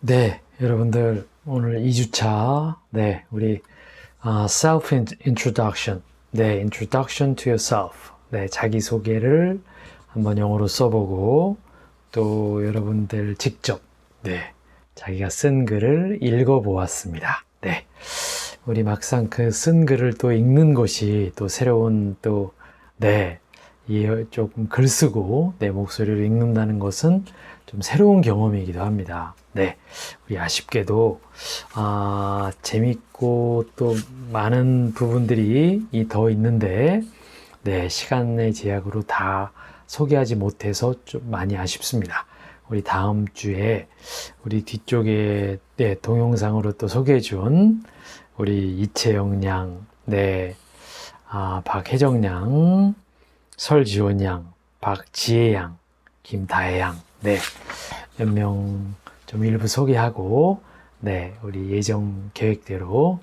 네, 여러분들 오늘 2주차 네, 우리 아, self introduction. 네, introduction to yourself. 네, 자기 소개를 한번 영어로 써 보고 또 여러분들 직접 네, 자기가 쓴 글을 읽어 보았습니다. 네. 우리 막상 그 쓴 글을 또 읽는 것이 또 새로운 또, 네, 이 조금 글 쓰고 내 목소리를 읽는다는 것은 좀 새로운 경험이기도 합니다. 네. 우리 아쉽게도, 아, 재밌고 또 많은 부분들이 이더 있는데, 네, 시간의 제약으로 다 소개하지 못해서 좀 많이 아쉽습니다. 우리 다음 주에 우리 뒤쪽에 네, 동영상으로 또 소개해 준 우리 이채영 양, 네, 아, 박혜정 양, 설지원 양, 박지혜 양, 김다혜 양, 네, 몇명좀 일부 소개하고, 네, 우리 예정 계획대로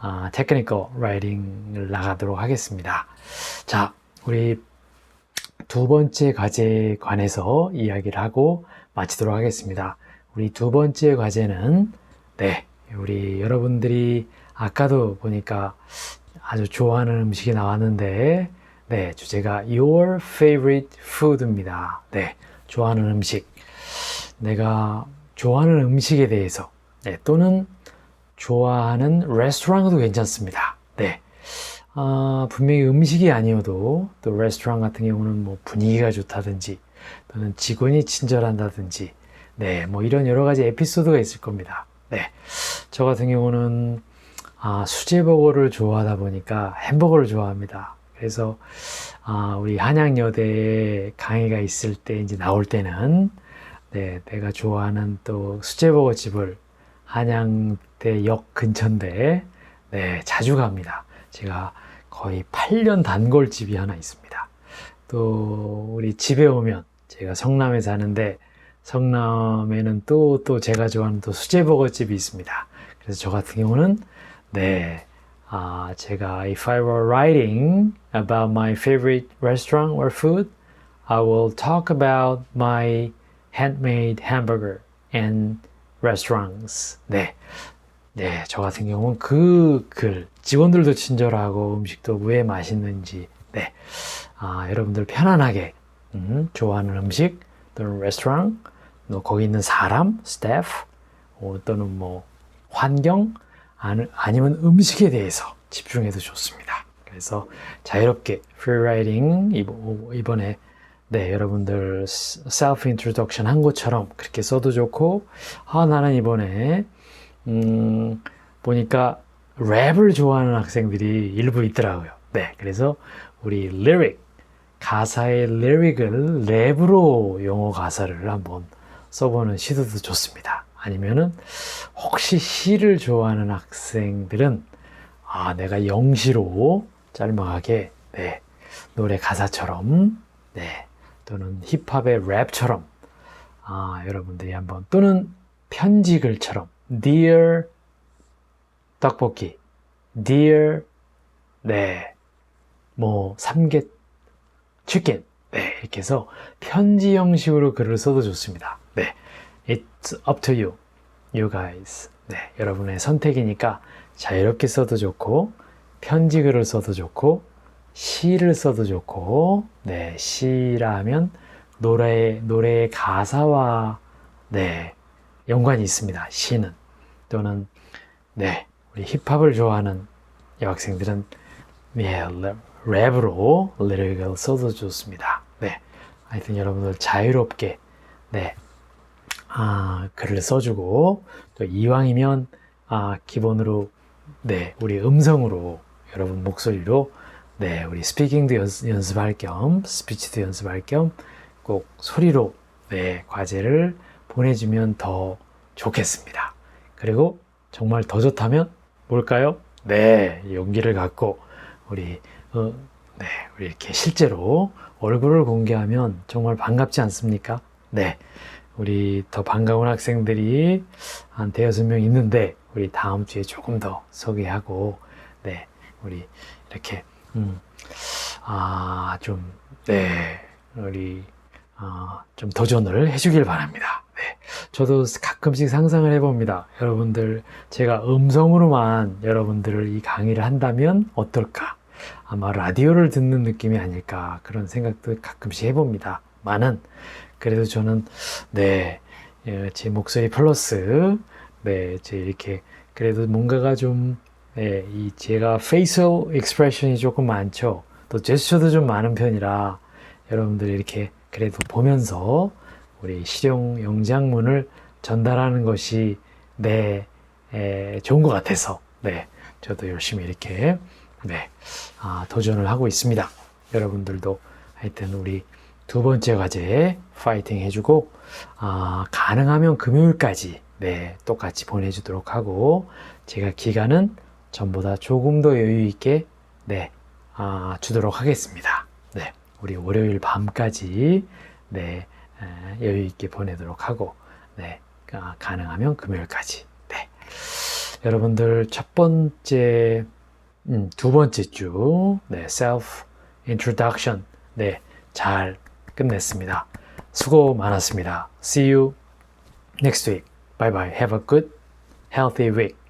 아, 테크니컬 라이팅을 나가도록 하겠습니다. 자, 우리 두 번째 과제에 관해서 이야기를 하고 마치도록 하겠습니다. 우리 두 번째 과제는 네, 우리 여러분들이 아까도 보니까 아주 좋아하는 음식이 나왔는데 네, 주제가 Your favorite food입니다. 네, 좋아하는 음식. 내가 좋아하는 음식에 대해서 네, 또는 좋아하는 레스토랑도 괜찮습니다. 네. 아, 분명히 음식이 아니어도 또 레스토랑 같은 경우는 뭐 분위기가 좋다든지 또는 직원이 친절한다든지 네, 뭐 이런 여러 가지 에피소드가 있을 겁니다. 네. 저 같은 경우는 아, 수제버거를 좋아하다 보니까 햄버거를 좋아합니다. 그래서 아, 우리 한양여대에 강의가 있을 때 이제 나올 때는 네, 내가 좋아하는 또 수제버거 집을 한양대 역 근처인데 네, 자주 갑니다. 제가 거의 8년 단골집이 하나 있습니다. 또 우리 집에 오면 제가 성남에 사는데 성남에는 또또 제가 좋아하는 또 수제버거 집이 있습니다. 그래서 저 같은 경우는 네, 아 제가 if I were writing about my favorite restaurant or food, I will talk about my handmade hamburger and restaurants. 네. 네, 저 같은 경우는 그 글, 직원들도 친절하고 음식도 왜 맛있는지, 네, 아, 여러분들 편안하게, 음, 좋아하는 음식, 또는 레스토랑, 또 거기 있는 사람, 스태프, 어, 또는 뭐, 환경, 아니- 아니면 음식에 대해서 집중해도 좋습니다. 그래서 자유롭게 프리라이팅 이번에 네, 여러분들 셀프 인트로덕션 한 것처럼 그렇게 써도 좋고, 아, 나는 이번에 음, 보니까 랩을 좋아하는 학생들이 일부 있더라고요. 네, 그래서 우리 lyric, 가사의 lyric을 랩으로 영어 가사를 한번 써보는 시도도 좋습니다. 아니면은 혹시 시를 좋아하는 학생들은 아, 내가 영시로 짤막하게 네, 노래 가사처럼 네, 또는 힙합의 랩처럼 아, 여러분들이 한번 또는 편지글처럼 Dear 떡볶이, Dear 네, 뭐 삼계 치킨, 네 이렇게 해서 편지 형식으로 글을 써도 좋습니다. 네, It's up to you, you guys. 네, 여러분의 선택이니까 자유롭게 써도 좋고 편지 글을 써도 좋고 시를 써도 좋고 네, 시라 하면 노래 노래의 가사와 네 연관이 있습니다. 시는 또는 네 우리 힙합을 좋아하는 여학생들은 네 랩- 랩으로 리릭을 써도 좋습니다. 네 하여튼 여러분들 자유롭게 네 아, 글을 써주고 또 이왕이면 아, 기본으로 네 우리 음성으로 여러분 목소리로 네 우리 스피킹도 연습, 연습할 겸 스피치도 연습할 겸 꼭 소리로 네 과제를 보내주면 더 좋겠습니다. 그리고 정말 더 좋다면 뭘까요? 네, 용기를 갖고 우리 어, 네, 우리 이렇게 실제로 얼굴을 공개하면 정말 반갑지 않습니까? 네, 우리 더 반가운 학생들이 한 대여섯 명 있는데 우리 다음 주에 조금 더 소개하고 네, 우리 이렇게 음, 아, 좀 네, 우리 어, 좀 도전을 해주길 바랍니다. 네. 저도 가끔씩 상상을 해봅니다. 여러분들, 제가 음성으로만 여러분들을 이 강의를 한다면 어떨까? 아마 라디오를 듣는 느낌이 아닐까 그런 생각도 가끔씩 해봅니다. 많은 그래도 저는 네, 예, 제 목소리 플러스 네, 제 이렇게 그래도 뭔가가 좀 네, 이 제가 facial expression이 조금 많죠. 또 제스처도 좀 많은 편이라 여러분들이 이렇게 그래도 보면서 우리 실용 영장문을 전달하는 것이 네, 에, 좋은 것 같아서 네, 저도 열심히 이렇게 네, 아, 도전을 하고 있습니다. 여러분들도 하여튼 우리 두 번째 과제 파이팅 해주고 아, 가능하면 금요일까지 네, 똑같이 보내주도록 하고 제가 기간은 전보다 조금 더 여유 있게 네, 아, 주도록 하겠습니다. 네, 우리 월요일 밤까지 네, 에, 여유 있게 보내도록 하고 네, 아, 가능하면 금요일까지 네. 여러분들 첫 번째 음, 두 번째 주, 네, self introduction, 네, 잘 끝냈습니다. 수고 많았습니다. See you next week. Bye bye. Have a good, healthy week.